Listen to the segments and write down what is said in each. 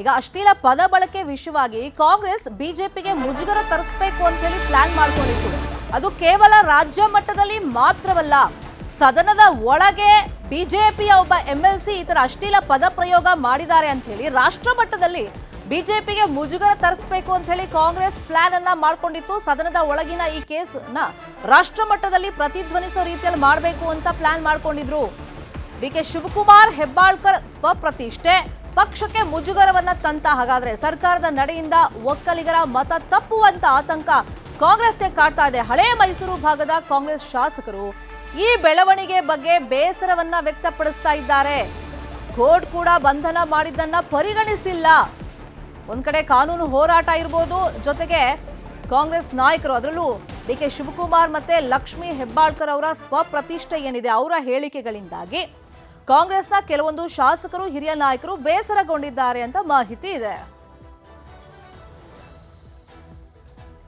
ಈಗ ಅಶ್ಲೀಲ ಪದ ಬಳಕೆ ವಿಷಯವಾಗಿ ಕಾಂಗ್ರೆಸ್ ಬಿಜೆಪಿಗೆ ಮುಜುಗರ ತರಿಸಬೇಕು ಅಂತ ಹೇಳಿ ಪ್ಲಾನ್ ಮಾಡ್ಕೊಂಡಿತ್ತು. ಅದು ಕೇವಲ ರಾಜ್ಯ ಮಟ್ಟದಲ್ಲಿ ಮಾತ್ರವಲ್ಲ, ಸದನದ ಒಳಗೆ ಬಿಜೆಪಿಯ ಒಬ್ಬ ಎಂ ಎಲ್ ಸಿ ಈ ತರ ಅಶ್ಲೀಲ ಪದ ಪ್ರಯೋಗ ಮಾಡಿದ್ದಾರೆ ಅಂತ ಹೇಳಿ ರಾಷ್ಟ್ರ ಮಟ್ಟದಲ್ಲಿ ಬಿಜೆಪಿಗೆ ಮುಜುಗರ ತರಿಸಬೇಕು ಅಂತ ಹೇಳಿ ಕಾಂಗ್ರೆಸ್ ಪ್ಲಾನ್ ಅನ್ನ ಮಾಡ್ಕೊಂಡಿತ್ತು. ಸದನದ ಒಳಗಿನ ಈ ಕೇಸ್ನ ರಾಷ್ಟ್ರ ಮಟ್ಟದಲ್ಲಿ ಪ್ರತಿಧ್ವನಿಸೋ ರೀತಿಯಲ್ಲಿ ಮಾಡಬೇಕು ಅಂತ ಪ್ಲಾನ್ ಮಾಡ್ಕೊಂಡಿದ್ರು. ಡಿ ಕೆ ಶಿವಕುಮಾರ್ ಹೆಬ್ಬಾಳ್ಕರ್ ಸ್ವಪ್ರತಿಷ್ಠೆ. ಪಕ್ಷಕ್ಕೆ ಮುಜುಗರವನ್ನ ತಂತ. ಹಾಗಾದ್ರೆ ಸರ್ಕಾರದ ನಡೆಯಿಂದ ಒಕ್ಕಲಿಗರ ಮತ ತಪ್ಪುವಂತ ಆತಂಕ ಕಾಂಗ್ರೆಸ್ಗೆ ಕಾಡ್ತಾ ಇದೆ. ಹಳೆ ಮೈಸೂರು ಭಾಗದ ಕಾಂಗ್ರೆಸ್ ಶಾಸಕರು ಈ ಬೆಳವಣಿಗೆ ಬಗ್ಗೆ ಬೇಸರವನ್ನ ವ್ಯಕ್ತಪಡಿಸ್ತಾ ಇದ್ದಾರೆ. ಕೋರ್ಟ್ ಕೂಡ ಬಂಧನ ಮಾಡಿದ್ದನ್ನ ಪರಿಗಣಿಸಿಲ್ಲ. ಒಂದ್ ಕಡೆ ಕಾನೂನು ಹೋರಾಟ ಇರ್ಬೋದು. ಜೊತೆಗೆ ಕಾಂಗ್ರೆಸ್ ನಾಯಕರು, ಅದರಲ್ಲೂ ಡಿ ಕೆ ಶಿವಕುಮಾರ್ ಮತ್ತೆ ಲಕ್ಷ್ಮಿ ಹೆಬ್ಬಾಳ್ಕರ್ ಅವರ ಸ್ವಪ್ರತಿಷ್ಠೆ ಏನಿದೆ, ಅವರ ಹೇಳಿಕೆಗಳಿಂದಾಗಿ ಕಾಂಗ್ರೆಸ್ನ ಕೆಲವೊಂದು ಶಾಸಕರು, ಹಿರಿಯ ನಾಯಕರು ಬೇಸರಗೊಂಡಿದ್ದಾರೆ ಅಂತ ಮಾಹಿತಿ ಇದೆ.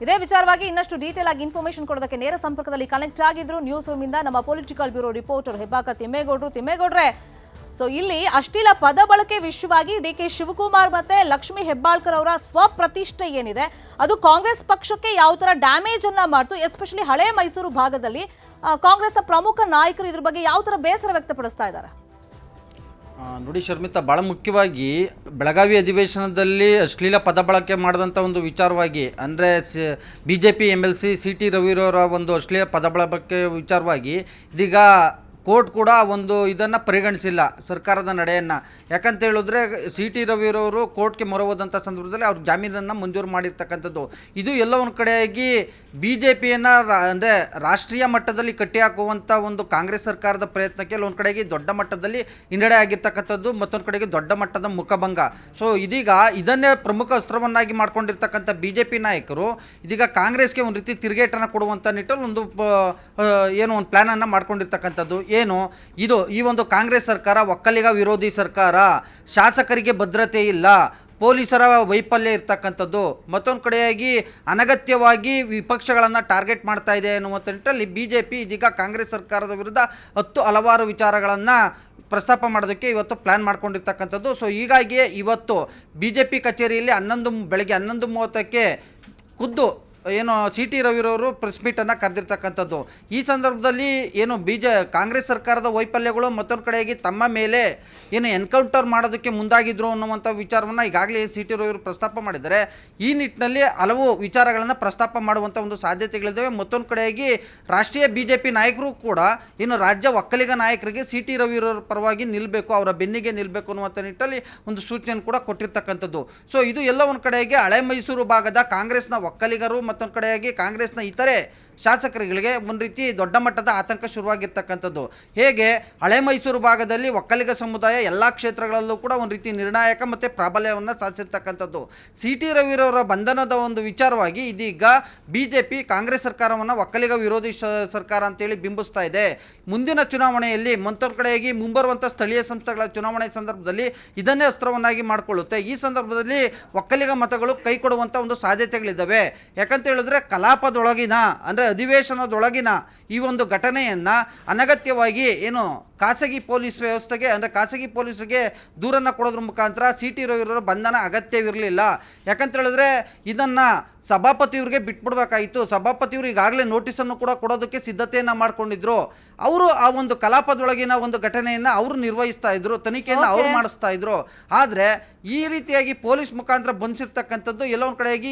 ಇದೇ ವಿಚಾರವಾಗಿ ಇನ್ನಷ್ಟು ಡೀಟೇಲ್ ಆಗಿ ಇನ್ಫಾರ್ಮೇಶನ್ ಕೊಡೋದಕ್ಕೆ ನೇರ ಸಂಪರ್ಕದಲ್ಲಿ ಕನೆಕ್ಟ್ ಆಗಿದ್ರು ನ್ಯೂಸ್ ರೂಮ್ ಇಂದ ನಮ್ಮ ಪೊಲಿಟಿಕಲ್ ಬ್ಯೂರೋ ರಿಪೋರ್ಟರ್ ಹೆಬ್ಬಾಕ ತಿಮ್ಮೇಗೌಡರು. ತಿಮ್ಮೇಗೌಡ್ರೆ ಸೊ ಇಲ್ಲಿ ಅಶ್ಲೀಲ ಪದ ಬಳಕೆ ವಿಷಯವಾಗಿ ಡಿ ಕೆ ಶಿವಕುಮಾರ್ ಮತ್ತೆ ಲಕ್ಷ್ಮಿ ಹೆಬ್ಬಾಳ್ಕರ್ ಅವರ ಸ್ವಪ್ರತಿಷ್ಠೆ ಏನಿದೆ, ಅದು ಕಾಂಗ್ರೆಸ್ ಪಕ್ಷಕ್ಕೆ ಯಾವ ತರ ಡ್ಯಾಮೇಜ್ ಅನ್ನ ಮಾಡ್ತು ಎಸ್ಪೆಷಲಿ ಹಳೆ ಮೈಸೂರು ಭಾಗದಲ್ಲಿ ಕಾಂಗ್ರೆಸ್ನ ಪ್ರಮುಖ ನಾಯಕರು ಇದ್ರ ಬಗ್ಗೆ ಯಾವ ತರ ಬೇಸರ ವ್ಯಕ್ತಪಡಿಸ್ತಾ ಇದ್ದಾರೆ? ನೋಡಿ ಶರ್ಮಿತಾ ಭಾಳ ಮುಖ್ಯವಾಗಿ ಬೆಳಗಾವಿ ಅಧಿವೇಶನದಲ್ಲಿ ಅಶ್ಲೀಲ ಪದ ಬಳಕೆ ಮಾಡಿದಂಥ ಒಂದು ವಿಚಾರವಾಗಿ, ಅಂದರೆ B J P M L C C T ರವಿರವರ ಒಂದು ಅಶ್ಲೀಲ ಪದ ಬಳಕೆ ವಿಚಾರವಾಗಿ, ಇದೀಗ ಕೋರ್ಟ್ ಕೂಡ ಒಂದು ಇದನ್ನು ಪರಿಗಣಿಸಿಲ್ಲ ಸರ್ಕಾರದ ನಡೆಯನ್ನು. ಯಾಕಂತ ಹೇಳಿದ್ರೆ ಸಿ ಟಿ ರವಿರವರು ಕೋರ್ಟ್ಗೆ ಮೊರೆ ಹೋದಂಥ ಸಂದರ್ಭದಲ್ಲಿ ಅವ್ರ ಜಾಮೀನನ್ನು ಮಂಜೂರು ಮಾಡಿರ್ತಕ್ಕಂಥದ್ದು. ಇದು ಎಲ್ಲ ಒಂದು ಕಡೆಯಾಗಿ ಬಿ ಜೆ ಪಿಯನ್ನು ಅಂದರೆ ರಾಷ್ಟ್ರೀಯ ಮಟ್ಟದಲ್ಲಿ ಕಟ್ಟಿಹಾಕುವಂಥ ಒಂದು ಕಾಂಗ್ರೆಸ್ ಸರ್ಕಾರದ ಪ್ರಯತ್ನಕ್ಕೆ ಒಂದು ಕಡೆಗೆ ದೊಡ್ಡ ಮಟ್ಟದಲ್ಲಿ ಹಿನ್ನಡೆ ಆಗಿರ್ತಕ್ಕಂಥದ್ದು, ಮತ್ತೊಂದು ಕಡೆಗೆ ದೊಡ್ಡ ಮಟ್ಟದ ಮುಖಭಂಗ. ಸೊ ಇದೀಗ ಇದನ್ನೇ ಪ್ರಮುಖ ಅಸ್ತ್ರವನ್ನಾಗಿ ಮಾಡ್ಕೊಂಡಿರ್ತಕ್ಕಂಥ ಬಿ ಜೆ ಪಿ ನಾಯಕರು ಇದೀಗ ಕಾಂಗ್ರೆಸ್ಗೆ ಒಂದು ರೀತಿ ತಿರುಗೇಟನ್ನು ಕೊಡುವಂಥ ನಿಟ್ಟಲ್ಲಿ ಒಂದು ಏನು ಒಂದು ಪ್ಲ್ಯಾನನ್ನು ಮಾಡ್ಕೊಂಡಿರ್ತಕ್ಕಂಥದ್ದು. ಏನು? ಇದು ಈ ಒಂದು ಕಾಂಗ್ರೆಸ್ ಸರ್ಕಾರ, ಒಕ್ಕಲಿಗ ವಿರೋಧಿ ಸರ್ಕಾರ, ಶಾಸಕರಿಗೆ ಭದ್ರತೆ ಇಲ್ಲ, ಪೊಲೀಸರ ವೈಫಲ್ಯ ಇರ್ತಕ್ಕಂಥದ್ದು. ಮತ್ತೊಂದು ಕಡೆಯಾಗಿ ಅನಗತ್ಯವಾಗಿ ವಿಪಕ್ಷಗಳನ್ನು ಟಾರ್ಗೆಟ್ ಮಾಡ್ತಾ ಇದೆ ಅನ್ನುವಂಥ ನಿಟ್ಟಲ್ಲಿ ಬಿ ಜೆ ಪಿ ಇದೀಗ ಕಾಂಗ್ರೆಸ್ ಸರ್ಕಾರದ ವಿರುದ್ಧ ಹತ್ತು ಹಲವಾರು ವಿಚಾರಗಳನ್ನು ಪ್ರಸ್ತಾಪ ಮಾಡೋದಕ್ಕೆ ಇವತ್ತು ಪ್ಲ್ಯಾನ್ ಮಾಡ್ಕೊಂಡಿರ್ತಕ್ಕಂಥದ್ದು. ಸೊ ಹೀಗಾಗಿಯೇ ಇವತ್ತು ಬಿ ಜೆ ಪಿ ಕಚೇರಿಯಲ್ಲಿ ಹನ್ನೊಂದು, ಬೆಳಗ್ಗೆ ಹನ್ನೊಂದು ಮೂವತ್ತಕ್ಕೆ ಖುದ್ದು ಏನು ಸಿ ಟಿ ರವಿರವರು ಪ್ರೆಸ್ ಮೀಟನ್ನು ಕರೆದಿರ್ತಕ್ಕಂಥದ್ದು. ಈ ಸಂದರ್ಭದಲ್ಲಿ ಏನು ಬಿ ಜೆ ಕಾಂಗ್ರೆಸ್ ಸರ್ಕಾರದ ವೈಫಲ್ಯಗಳು ಮತ್ತೊಂದು ಕಡೆಯಾಗಿ ತಮ್ಮ ಮೇಲೆ ಏನು ಎನ್ಕೌಂಟರ್ ಮಾಡೋದಕ್ಕೆ ಮುಂದಾಗಿದ್ರು ಅನ್ನುವಂಥ ವಿಚಾರವನ್ನು ಈಗಾಗಲೇ ಸಿ ಟಿ ರವಿರು ಪ್ರಸ್ತಾಪ ಮಾಡಿದ್ದಾರೆ. ಈ ನಿಟ್ಟಿನಲ್ಲಿ ಹಲವು ವಿಚಾರಗಳನ್ನು ಪ್ರಸ್ತಾಪ ಮಾಡುವಂಥ ಒಂದು ಸಾಧ್ಯತೆಗಳಿದ್ದಾವೆ. ಮತ್ತೊಂದು ಕಡೆಯಾಗಿ ರಾಷ್ಟ್ರೀಯ ಬಿ ಜೆ ಪಿ ನಾಯಕರು ಕೂಡ ಇನ್ನು ರಾಜ್ಯ ಒಕ್ಕಲಿಗ ನಾಯಕರಿಗೆ ಸಿ ಟಿ ರವಿರವರ ಪರವಾಗಿ ನಿಲ್ಲಬೇಕು ಅವರ ಬೆನ್ನಿಗೆ ನಿಲ್ಲಬೇಕು ಅನ್ನುವಂಥ ನಿಟ್ಟಲ್ಲಿ ಒಂದು ಸೂಚನೆ ಕೂಡ ಕೊಟ್ಟಿರ್ತಕ್ಕಂಥದ್ದು. ಸೊ ಇದು ಎಲ್ಲ ಒಂದು ಕಡೆಗೆ ಹಳೆ ಮೈಸೂರು ಭಾಗದ ಕಾಂಗ್ರೆಸ್ನ ಒಕ್ಕಲಿಗರು ಮತ್ತೊಂದು ಕಡೆಯಾಗಿ ಕಾಂಗ್ರೆಸ್ನ ಇತರೆ ಶಾಸಕರುಗಳಿಗೆ ಒಂದು ರೀತಿ ದೊಡ್ಡ ಮಟ್ಟದ ಆತಂಕ ಶುರುವಾಗಿರ್ತಕ್ಕಂಥದ್ದು. ಹೇಗೆ ಹಳೆ ಮೈಸೂರು ಭಾಗದಲ್ಲಿ ಒಕ್ಕಲಿಗ ಸಮುದಾಯ ಎಲ್ಲ ಕ್ಷೇತ್ರಗಳಲ್ಲೂ ಕೂಡ ಒಂದು ರೀತಿ ನಿರ್ಣಾಯಕ ಮತ್ತು ಪ್ರಾಬಲ್ಯವನ್ನು ಸಾಧಿಸಿರ್ತಕ್ಕಂಥದ್ದು. ಸಿ ಟಿ ರವಿರವರ ಬಂಧನದ ಒಂದು ವಿಚಾರವಾಗಿ ಇದೀಗ ಬಿ ಜೆ ಪಿ ಕಾಂಗ್ರೆಸ್ ಸರ್ಕಾರವನ್ನು ಒಕ್ಕಲಿಗ ವಿರೋಧಿ ಸರ್ಕಾರ ಅಂತೇಳಿ ಬಿಂಬಿಸ್ತಾ ಇದೆ. ಮುಂದಿನ ಚುನಾವಣೆಯಲ್ಲಿ ಮತ್ತೊಂದು ಕಡೆಯಾಗಿ ಮುಂಬರುವಂಥ ಸ್ಥಳೀಯ ಸಂಸ್ಥೆಗಳ ಚುನಾವಣೆ ಸಂದರ್ಭದಲ್ಲಿ ಇದನ್ನೇ ಅಸ್ತ್ರವನ್ನಾಗಿ ಮಾಡಿಕೊಳ್ಳುತ್ತೆ. ಈ ಸಂದರ್ಭದಲ್ಲಿ ಒಕ್ಕಲಿಗ ಮತಗಳು ಕೈ ಕೊಡುವಂಥ ಒಂದು ಸಾಧ್ಯತೆಗಳಿದ್ದಾವೆ. ಯಾಕಂತ ಹೇಳಿದ್ರೆ ಕಲಾಪದೊಳಗಿನ ಅಂದರೆ ಅಧಿವೇಶನದೊಳಗಿನ ಈ ಒಂದು ಘಟನೆಯನ್ನು ಅನಗತ್ಯವಾಗಿ ಏನು ಖಾಸಗಿ ಪೊಲೀಸ್ ವ್ಯವಸ್ಥೆಗೆ ಅಂದರೆ ಖಾಸಗಿ ಪೊಲೀಸರಿಗೆ ದೂರನ್ನು ಕೊಡೋದ್ರ ಮುಖಾಂತರ ಸಿ ಟಿ ರವಿರವರ ಬಂಧನ ಅಗತ್ಯವಿರಲಿಲ್ಲ. ಯಾಕಂತ ಹೇಳಿದ್ರೆ ಇದನ್ನು ಸಭಾಪತಿಯವ್ರಿಗೆ ಬಿಟ್ಬಿಡ್ಬೇಕಾಯಿತು. ಸಭಾಪತಿಯವರು ಈಗಾಗಲೇ ನೋಟಿಸನ್ನು ಕೂಡ ಕೊಡೋದಕ್ಕೆ ಸಿದ್ಧತೆಯನ್ನು ಮಾಡಿಕೊಂಡಿದ್ರು. ಅವರು ಆ ಒಂದು ಕಲಾಪದೊಳಗಿನ ಒಂದು ಘಟನೆಯನ್ನು ಅವರು ನಿರ್ವಹಿಸ್ತಾ ಇದ್ರು ತನಿಖೆಯನ್ನು ಅವ್ರು. ಮಾಡಿಸ್ತಾ ಇದ್ರು. ಆದರೆ ಈ ರೀತಿಯಾಗಿ ಪೊಲೀಸ್ ಮುಖಾಂತರ ಬಂಧಿಸಿರ್ತಕ್ಕಂಥದ್ದು ಎಲ್ಲೋ ಒಂದು ಕಡೆಯಾಗಿ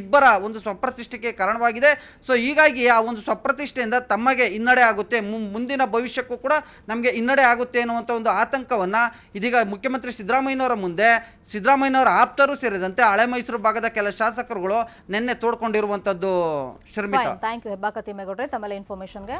ಇಬ್ಬರ ಒಂದು ಸ್ವಪ್ರತಿಷ್ಠೆಗೆ ಕಾರಣವಾಗಿದೆ. ಸೊ ಹೀಗಾಗಿ ಆ ಒಂದು ಸ್ವಪ್ರತಿಷ್ಠೆಯಿಂದ ತಮಗೆ ಹಿನ್ನಡೆ ಆಗುತ್ತೆ ಮುಂದಿನ ಭವಿಷ್ಯಕ್ಕೂ ಕೂಡ ನಮಗೆ ಹಿನ್ನಡೆ ಆಗುತ್ತೆ ಅನ್ನುವಂಥ ಒಂದು ಆತಂಕವನ್ನು ಇದೀಗ ಮುಖ್ಯಮಂತ್ರಿ ಸಿದ್ದರಾಮಯ್ಯನವರ ಮುಂದೆ, ಸಿದ್ದರಾಮಯ್ಯನವರ ಆಪ್ತರು ಸೇರಿದಂತೆ ಹಳೆ ಮೈಸೂರು ಭಾಗದ ಕೆಲ ಶಾಸಕರುಗಳು ನಿನ್ನೆ ತೋಡ್ಕೊಂಡಿರುವಂಥದ್ದು ಶರ್ಮಿತಾ. ಥ್ಯಾಂಕ್ ಯು ಹೆಬ್ಬಾಕತಿ ಮೇಗೌಡ್ರೆ ತಮ್ಮೆಲ್ಲ ಇನ್ಫಾರ್ಮೇಶನ್ಗೆ